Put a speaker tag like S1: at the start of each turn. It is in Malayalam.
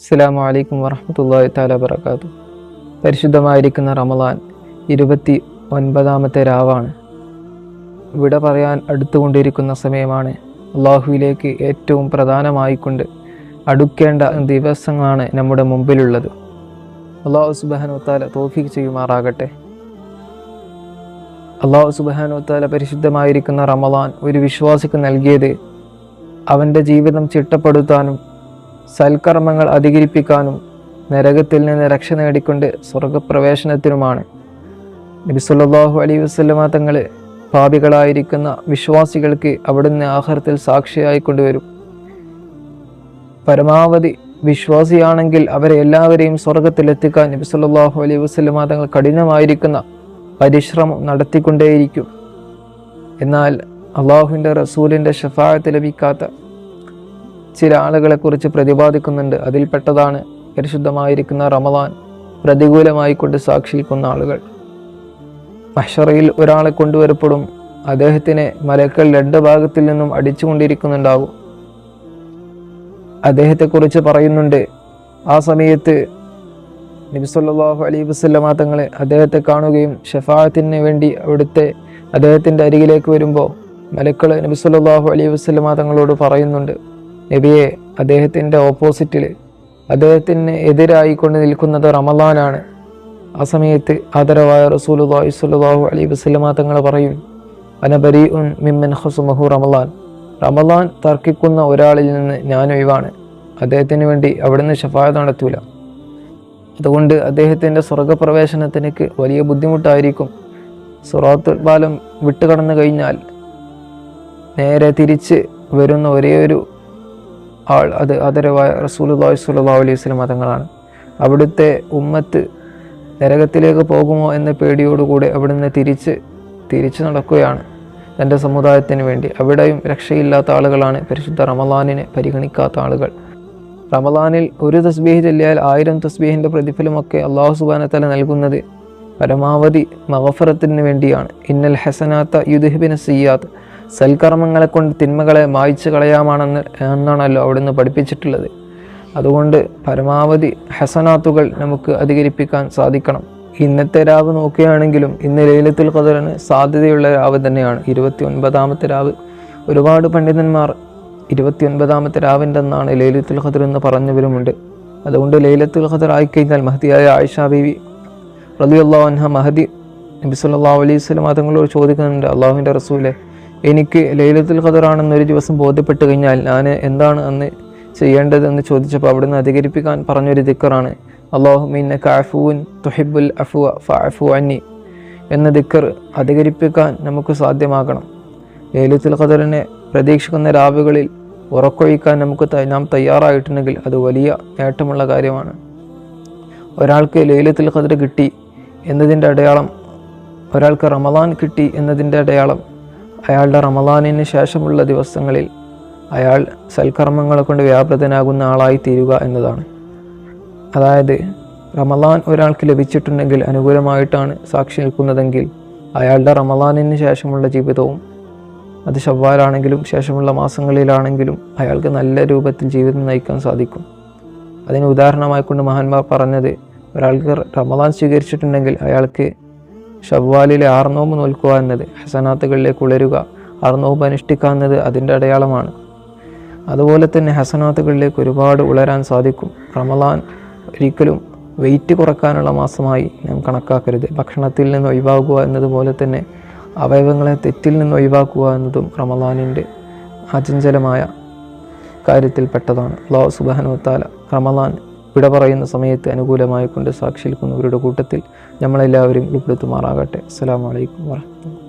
S1: അസ്സലാമു വലൈക്കും വറഹമത്തല്ലാഹി താല വബർക്കാത്തു പരിശുദ്ധമായിരിക്കുന്ന റമലാൻ ഇരുപത്തി ഒൻപതാമത്തെ രാവാണ്. വിട പറയാൻ അടുത്തുകൊണ്ടിരിക്കുന്ന സമയമാണ്. അള്ളാഹുവിലേക്ക് ഏറ്റവും പ്രധാനമായിക്കൊണ്ട് അടുക്കേണ്ട ദിവസങ്ങളാണ് നമ്മുടെ മുമ്പിലുള്ളത്. അള്ളാഹു സുബാനു താല തോഫിക്ക് ചെയ്യുമാറാകട്ടെ. അള്ളാഹു സുബാനു താല പരിശുദ്ധമായിരിക്കുന്ന റമലാൻ ഒരു വിശ്വാസിക്ക് നൽകിയത് അവന്റെ ജീവിതം ചിട്ടപ്പെടുത്താനും സൽക്കർമ്മങ്ങൾ അധികരിപ്പിക്കാനും നരകത്തിൽ നിന്ന് രക്ഷ നേടിക്കൊണ്ട് സ്വർഗപ്രവേശനത്തിനുമാണ്. നബിസുല്ലാഹു അലൈ വസ്ലമ തങ്ങൾ പാപികളായിരിക്കുന്ന വിശ്വാസികൾക്ക് അവിടുന്ന് ആഹാരത്തിൽ സാക്ഷിയായി കൊണ്ടുവരും. പരമാവധി വിശ്വാസിയാണെങ്കിൽ അവരെ എല്ലാവരെയും സ്വർഗത്തിലെത്തിക്കാൻ നബിസുല്ലാഹു അലൈ വസ്ലമ തങ്ങൾ കഠിനമായിരിക്കുന്ന പരിശ്രമം നടത്തിക്കൊണ്ടേയിരിക്കും. എന്നാൽ അള്ളാഹുവിന്റെ റസൂലിന്റെ ഷഫായത്ത് ലഭിക്കാത്ത ചില ആളുകളെക്കുറിച്ച് പ്രതിപാദിക്കുന്നുണ്ട്. അതിൽപ്പെട്ടതാണ് പരിശുദ്ധമായിരിക്കുന്ന റമദാൻ പ്രതികൂലമായി കൊണ്ട് സാക്ഷിക്കുന്ന ആളുകൾ. മഷറയിൽ ഒരാളെ കൊണ്ടുവരപ്പെടും. അദ്ദേഹത്തിനെ മലക്കൾ രണ്ട് ഭാഗത്തിൽ നിന്നും അടിച്ചുകൊണ്ടിരിക്കുന്നുണ്ടാകും. അദ്ദേഹത്തെക്കുറിച്ച് പറയുന്നുണ്ട് ആ സമയത്ത് നബിസല്ലാഹു അലൈഹി വസ്ലമാ തങ്ങളെ അദ്ദേഹത്തെ കാണുകയും ഷഫായത്തിന് വേണ്ടി അവിടുത്തെ അദ്ദേഹത്തിന്റെ അരികിലേക്ക് വരുമ്പോൾ മലക്കൾ നബിസല്ലാഹു അലൈഹി വസ്ലമാ തങ്ങളോട് പറയുന്നുണ്ട് നബിയെ അദ്ദേഹത്തിന്റെ ഓപ്പോസിറ്റിൽ അദ്ദേഹത്തിന് എതിരായിക്കൊണ്ട് നിൽക്കുന്നത് റമലാനാണ് ആ സമയത്ത് ആദരവായ റസൂലുല്ലാഹി സ്വല്ലല്ലാഹു അലി വസല്ലമ തങ്ങൾ പറയും അനബരി ഉൻ മിമ്മൻ ഹസുമഹു റമലാൻ റമലാൻ തർക്കിക്കുന്ന ഒരാളിൽ നിന്ന് ഞാൻ ഒഴിവാണ്. അദ്ദേഹത്തിന് വേണ്ടി അവിടുന്ന് ഷഫായ നടത്തൂല. അതുകൊണ്ട് അദ്ദേഹത്തിന്റെ സ്വർഗപ്രവേശനത്തിനേക്ക് വലിയ ബുദ്ധിമുട്ടായിരിക്കും. സുറാത്തുൽ ബാലം വിട്ടുകടന്നു കഴിഞ്ഞാൽ നേരെ തിരിച്ച് വരുന്ന ഒരേ ഒരു ആൾ അത് ആദരവായ റസൂലുല്ലാഹി സ്വല്ലല്ലാഹു അലൈഹി വസല്ലം മതങ്ങളാണ്. അവിടുത്തെ ഉമ്മത്ത് നരകത്തിലേക്ക് പോകുമോ എന്ന പേടിയോടുകൂടെ അവിടുന്ന് തിരിച്ച് തിരിച്ചു നടക്കുകയാണ് തന്റെ സമുദായത്തിന് വേണ്ടി. അവിടെയും രക്ഷയില്ലാത്ത ആളുകളാണ് പരിശുദ്ധ റമലാനിനെ പരിഗണിക്കാത്ത ആളുകൾ. റമലാനിൽ ഒരു തസ്ബീഹ് ചൊല്ലിയാൽ ആയിരം തസ്ബീഹിന്റെ പ്രതിഫലമൊക്കെ അള്ളാഹു സുബാനത്തല നൽകുന്നത് പരമാവധി മഹഫറത്തിന് വേണ്ടിയാണ്. ഇന്നൽ ഹസനാത്ത യുദ്ഹിബിന സിയാത്ത് സൽക്കർമ്മങ്ങളെ കൊണ്ട് തിന്മകളെ മായ്ച്ചു കളയാമാണെന്ന് എന്നാണല്ലോ അവിടുന്ന് പഠിപ്പിച്ചിട്ടുള്ളത്. അതുകൊണ്ട് പരമാവധി ഹസനാത്തുകൾ നമുക്ക് അധികരിപ്പിക്കാൻ സാധിക്കണം. ഇന്നത്തെ രാവ് നോക്കുകയാണെങ്കിലും ഇന്ന് ലൈലത്തുൽ ഖദറിന് സാധ്യതയുള്ള രാവ് തന്നെയാണ്. ഇരുപത്തി ഒൻപതാമത്തെ രാവ്. ഒരുപാട് പണ്ഡിതന്മാർ ഇരുപത്തി ഒൻപതാമത്തെ രാവിന്റെ എന്നാണ് ലൈലത്തുൽ ഖദർ എന്ന് പറഞ്ഞവരുമുണ്ട്. അതുകൊണ്ട് ലൈലത്തുൽ ഖദർ ആയിക്കഴിഞ്ഞാൽ മഹതിയായ ആയിഷ ബീവി റലിയുള്ള അൻഹ മഹദി നബി സല്ലല്ലാഹു അലൈഹി വസല്ലം തങ്ങളോട് ചോദിക്കുന്നുണ്ട് അള്ളാഹുവിന്റെ റസൂലെ എനിക്ക് ലൈലത്തുൽ ഖദറാണെന്ന് ഒരു ദിവസം ബോധ്യപ്പെട്ട് കഴിഞ്ഞാൽ ഞാൻ എന്താണ് അന്ന് ചെയ്യേണ്ടതെന്ന് ചോദിച്ചപ്പോൾ അവിടുന്ന് അധികരിപ്പിക്കാൻ പറഞ്ഞൊരു ദിക്കറാണ്. അള്ളാഹു മീന കാഫുൻ തുഹിബുൽ അഫുവ ഫഅഫു അന്നി എന്ന ദിക്കർ അധികരിപ്പിക്കാൻ നമുക്ക് സാധ്യമാകണം. ലൈലത്തുൽ ഖദറിനെ പ്രതീക്ഷിക്കുന്ന രാവുകളിൽ ഉറക്കൊഴിക്കാൻ നമുക്ക് നാം തയ്യാറായിട്ടുണ്ടെങ്കിൽ അത് വലിയ നേട്ടമുള്ള കാര്യമാണ്. ഒരാൾക്ക് ലൈലത്തുൽ ഖദർ കിട്ടി എന്നതിന്റെ അടയാളം ഒരാൾക്ക് റമദാൻ കിട്ടി എന്നതിന്റെ അടയാളം അയാളുടെ റമദാനിന് ശേഷമുള്ള ദിവസങ്ങളിൽ അയാൾ സൽക്കർമ്മങ്ങളെ കൊണ്ട് വ്യാപൃതനാകുന്ന ആളായി തീരുക എന്നതാണ്. അതായത് റമദാൻ ഒരാൾക്ക് ലഭിച്ചിട്ടുണ്ടെങ്കിൽ അനുകൂലമായിട്ടാണ് സാക്ഷി നിൽക്കുന്നതെങ്കിൽ അയാളുടെ റമദാനിന് ശേഷമുള്ള ജീവിതവും അത് ഷവ്വാലാണെങ്കിലും ശേഷമുള്ള മാസങ്ങളിലാണെങ്കിലും അയാൾക്ക് നല്ല രൂപത്തിൽ ജീവിതം നയിക്കാൻ സാധിക്കും. അതിന് ഉദാഹരണമായിക്കൊണ്ട് മഹാന്മാർ പറഞ്ഞത് ഒരാൾക്ക് റമദാൻ സ്വീകരിച്ചിട്ടുണ്ടെങ്കിൽ അയാൾക്ക് ഷവ്വാലിലെ ആർനോമ്പ് നോൽക്കുക എന്നത് ഹസനാത്തുകളിലേക്ക് ഉളരുക ആർനോമ്പ് അനുഷ്ഠിക്കുക എന്നത് അതിന്റെ അടയാളമാണ്. അതുപോലെ തന്നെ ഹസനാത്തുകളിലേക്ക് ഒരുപാട് ഉളരാൻ സാധിക്കും. റമലാൻ ഒരിക്കലും വെയിറ്റ് കുറക്കാനുള്ള മാസമായി നാം കണക്കാക്കരുത്. ഭക്ഷണത്തിൽ നിന്ന് ഒഴിവാക്കുക എന്നതുപോലെ തന്നെ അവയവങ്ങളെ തെറ്റിൽ നിന്ന് ഒഴിവാക്കുക എന്നതും റമലാനിന്റെ അചഞ്ചലമായ കാര്യത്തിൽപ്പെട്ടതാണ്. ലോ സുബാനുത്താല റമദാൻ വിട പറയുന്ന സമയത്ത് അനുകൂലമായി കൊണ്ട് സാക്ഷി നിൽക്കുന്നവരുടെ കൂട്ടത്തിൽ നമ്മളെല്ലാവരും ഉൾപ്പെടുത്തുമാറാകട്ടെ. അസ്സാം വലൈക്കും വാഹമത്തുള്ള